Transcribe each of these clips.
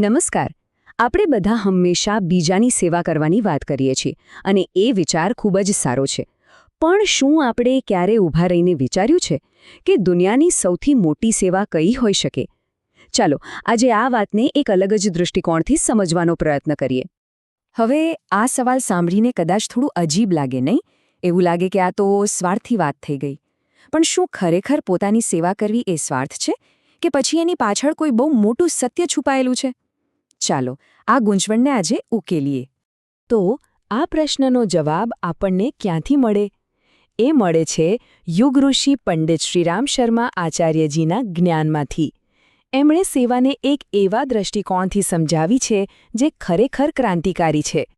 નમસ્કાર. આપણે બધા હંમેશા બીજાની સેવા કરવાની વાત કરીએ છીએ અને એ વિચાર ખૂબ જ સારો છે. પણ શું આપણે ક્યારે ઊભા રહીને વિચાર્યું છે કે દુનિયાની સૌથી મોટી સેવા કઈ હોઈ શકે? ચાલો, આજે આ વાતને એક અલગ જ દૃષ્ટિકોણથી સમજવાનો પ્રયત્ન કરીએ. હવે આ સવાલ સાંભળીને કદાચ થોડું અજીબ લાગે, નહીં? એવું લાગે કે આ તો સ્વાર્થી વાત થઈ ગઈ. પણ શું ખરેખર પોતાની સેવા કરવી એ સ્વાર્થ છે? કે પછી એની પાછળ કોઈ બહુ મોટું સત્ય છુપાયેલું છે? ચાલો, આ ગૂંચવણને આજે ઉકેલીએ. તો, આ પ્રશ્નનો જવાબ આપણને ક્યાંથી મળે? એ મળે છે યુગઋષિ પંડિત શ્રીરામ શર્મા આચાર્યજીના જ્ઞાનમાંથી. એમણે સેવાને એક એવા દ્રષ્ટિકોણથી સમજાવી છે જે ખરેખર ક્રાંતિકારી છે.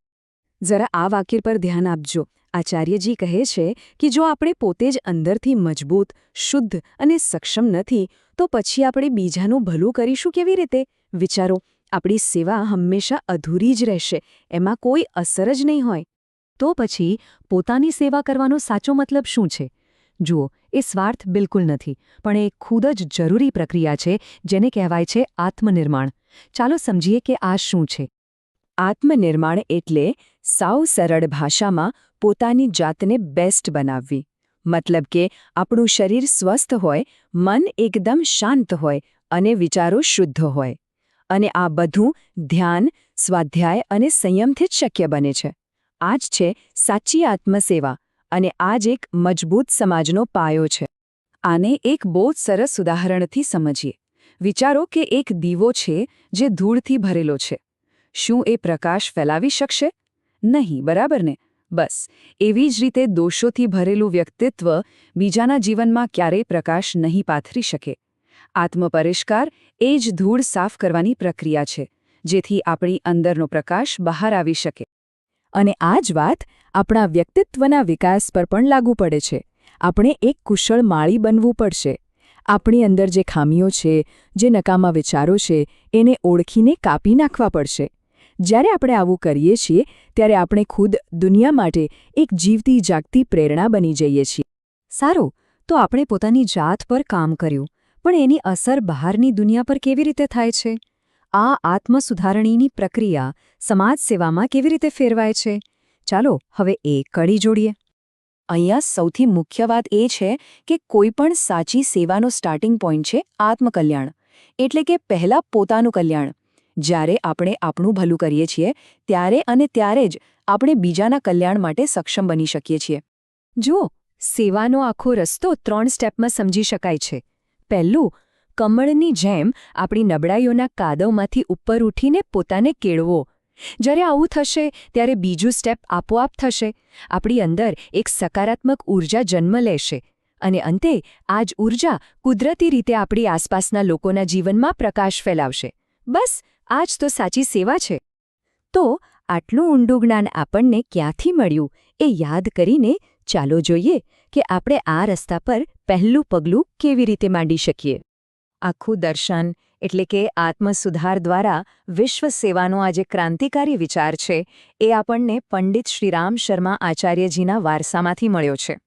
જરા આ વાક્ય પર ધ્યાન આપજો. આચાર્યજી કહે છે કે જો આપણે પોતે જ અંદરથી મજબૂત, શુદ્ધ અને સક્ષમ નથી, તો પછી આપણે બીજાનું ભલું કરીશું કેવી રીતે? વિચારો આપણી સેવા હંમેશા અધૂરી જ રહેશે, એમાં કોઈ અસર જ નહીં હોય. તો પછી પોતાની સેવા કરવાનો સાચો મતલબ શું છે? જુઓ, એ સ્વાર્થ બિલકુલ નથી, પણ એ ખુદ જ જરૂરી પ્રક્રિયા છે જેને કહેવાય છે આત્મનિર્માણ. ચાલો સમજીએ કે આ શું છે. આત્મનિર્માણ એટલે સાવ સરળ ભાષામાં પોતાની જાતને બેસ્ટ બનાવવી. મતલબ કે આપણું શરીર સ્વસ્થ હોય, મન એકદમ શાંત હોય અને વિચારો શુદ્ધ હોય. અને આ બધું ધ્યાન, સ્વાધ્યાય અને સંયમથી જ શક્ય બને છે. આ જ છે સાચી આત્મસેવા અને આ જ એક મજબૂત સમાજનો પાયો છે. આને એક બહુ જ સરસ ઉદાહરણથી સમજીએ. વિચારો કે એક દીવો છે જે ધૂળથી ભરેલો છે. શું એ પ્રકાશ ફેલાવી શકશે? નહીં, બરાબર ને? બસ, એવી જ રીતે દોષોથી ભરેલું વ્યક્તિત્વ બીજાના જીવનમાં ક્યારેય પ્રકાશ નહીં પાથરી શકે. આત્મપરિષ્કાર એ જ ધૂળ સાફ કરવાની પ્રક્રિયા છે, જેથી આપણી અંદરનો પ્રકાશ બહાર આવી શકે. અને આ જ વાત આપણા વ્યક્તિત્વના વિકાસ પર પણ લાગુ પડે છે. આપણે એક કુશળ માળી બનવું પડશે. આપણી અંદર જે ખામીઓ છે, જે નકામા વિચારો છે, એને ઓળખીને કાપી નાખવા પડશે. જ્યારે આપણે આવું કરીએ છીએ, ત્યારે આપણે ખુદ દુનિયા માટે એક જીવતી જાગતી પ્રેરણા બની જઈએ છીએ. સારું, તો આપણે પોતાની જાત પર કામ કર્યું. પણ એની અસર બહારની દુનિયા પર કેવી રીતે થાય છે? આ આત્મસુધારણીની પ્રક્રિયા સમાજ સેવામાં કેવી રીતે ફેરવાય છે? ચાલો હવે એ કડી જોડીએ. અહીંયા સૌથી મુખ્ય વાત એ છે કે કોઈપણ સાચી સેવાનો સ્ટાર્ટિંગ પોઈન્ટ છે આત્મકલ્યાણ. એટલે કે પહેલાં પોતાનું કલ્યાણ. જ્યારે આપણે આપણું ભલું કરીએ છીએ, ત્યારે અને ત્યારે જ આપણે બીજાના કલ્યાણ માટે સક્ષમ બની શકીએ છીએ. જુઓ, સેવાનો આખો રસ્તો ત્રણ સ્ટેપમાં સમજી શકાય છે. પહેલું, કમળની જેમ આપણી નબળાઈઓના કાદવમાંથી ઉપર ઉઠીને પોતાને કેળવો. જ્યારે આવું થશે, ત્યારે બીજું સ્ટેપ આપોઆપ થશે. આપણી અંદર એક સકારાત્મક ઊર્જા જન્મ લેશે. અને અંતે, આ જ ઊર્જા કુદરતી રીતે આપણી આસપાસના લોકોના જીવનમાં પ્રકાશ ફેલાવશે. બસ, આ જ તો સાચી સેવા છે. તો, આટલું ઊંડું જ્ઞાન આપણને ક્યાંથી મળ્યું? એ યાદ કરીને ચાલો જોઈએ કે આપણે આ રસ્તા પર પહેલું પગલું કેવી રીતે માંડી શકીએ? આખું દર્શન, એટલે કે આત્મસુધાર દ્વારા વિશ્વ સેવાનો આ જે ક્રાંતિકારી વિચાર છે, એ આપણને પંડિત શ્રીરામ શર્મા આચાર્યજીના વારસામાંથી મળ્યો છે.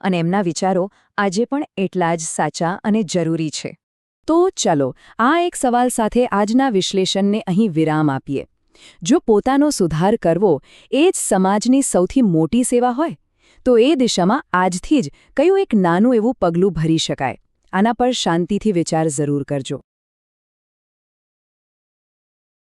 અને એમના વિચારો આજે પણ એટલા જ સાચા અને જરૂરી છે. તો ચલો, આ એક સવાલ સાથે આજના વિશ્લેષણને અહીં વિરામ આપીએ. જો પોતાનો સુધાર કરવો એ જ સમાજની સૌથી મોટી સેવા હોય? તો એ દિશામાં આજથી જ કયું એક નાનું એવું પગલું ભરી શકાય. આના પર શાંતિથી વિચાર જરૂર કરજો.